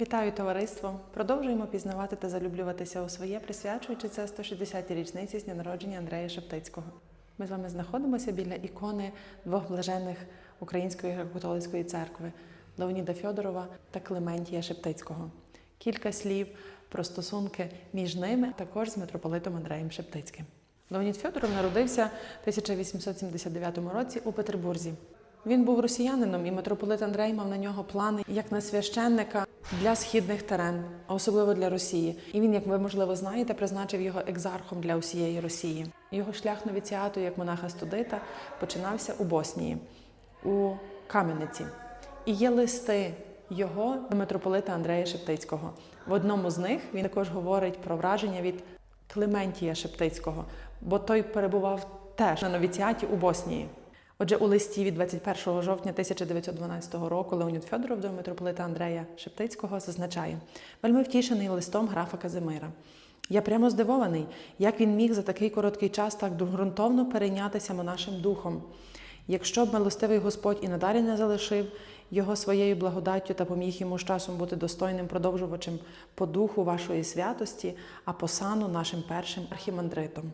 Вітаю товариство! Продовжуємо пізнавати та залюблюватися у своє, присвячуючи це 160-й річниці з дня народження Андрея Шептицького. Ми з вами знаходимося біля ікони двох блажених Української греко-католицької церкви Леоніда Фьодорова та Клементія Шептицького. Кілька слів про стосунки між ними, а також з митрополитом Андреєм Шептицьким. Леонід Фьодоров народився в 1879 році у Петербурзі. Він був росіянином, і митрополит Андрей мав на нього плани як на священника для східних терен, особливо для Росії. І він, як ви можливо знаєте, призначив його екзархом для усієї Росії. Його шлях новіціату як монаха студита починався у Боснії, у Кам'яниці. І є листи його до митрополита Андрея Шептицького. В одному з них він також говорить про враження від Клементія Шептицького, бо той перебував теж на новіціаті у Боснії. Отже, у листі від 21 жовтня 1912 року Леонід Федоров до митрополита Андрея Шептицького зазначає: вельми втішений листом графа Казимира. Я прямо здивований, як він міг за такий короткий час так ґрунтовно перейнятися монашим духом. Якщо б милостивий Господь і надалі не залишив його своєю благодаттю та поміг йому з часом бути достойним продовжувачем по духу вашої святості, а по сану нашим першим архімандритом.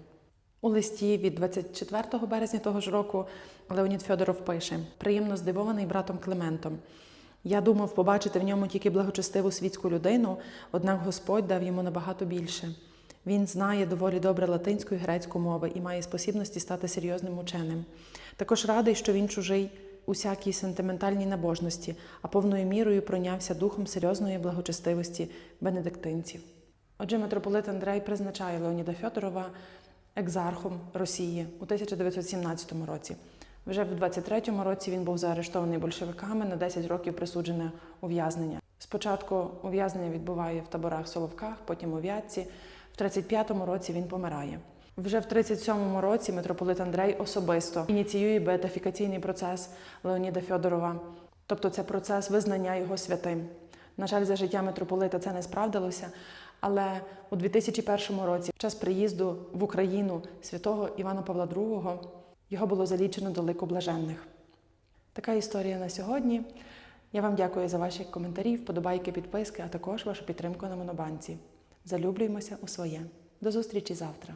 У листі від 24 березня того ж року Леонід Федоров пише: приємно здивований братом Клементом. Я думав побачити в ньому тільки благочестиву світську людину, однак Господь дав йому набагато більше. Він знає доволі добре латинську і грецьку мови і має спосібності стати серйозним ученим. Також радий, що він чужий усякій сентиментальній набожності, а повною мірою пройнявся духом серйозної благочестивості бенедиктинців. Отже, митрополит Андрей призначає Леоніда Фьодорова екзархом Росії у 1917 році. Вже в 23-му році він був заарештований большевиками на 10 років присуджене ув'язнення. Спочатку ув'язнення відбуває в таборах Соловках, потім у Вятці. В 35-му році він помирає. Вже в 37-му році митрополит Андрей особисто ініціює беатифікаційний процес Леоніда Фьодорова, тобто це процес визнання його святим. На жаль, за життя митрополита це не справдилося, але у 2001 році, в час приїзду в Україну святого Івана Павла II, його було залічено до лику блаженних. Така історія на сьогодні. Я вам дякую за ваші коментарі, вподобайки, підписки, а також вашу підтримку на Монобанці. Залюблюємося у своє. До зустрічі завтра!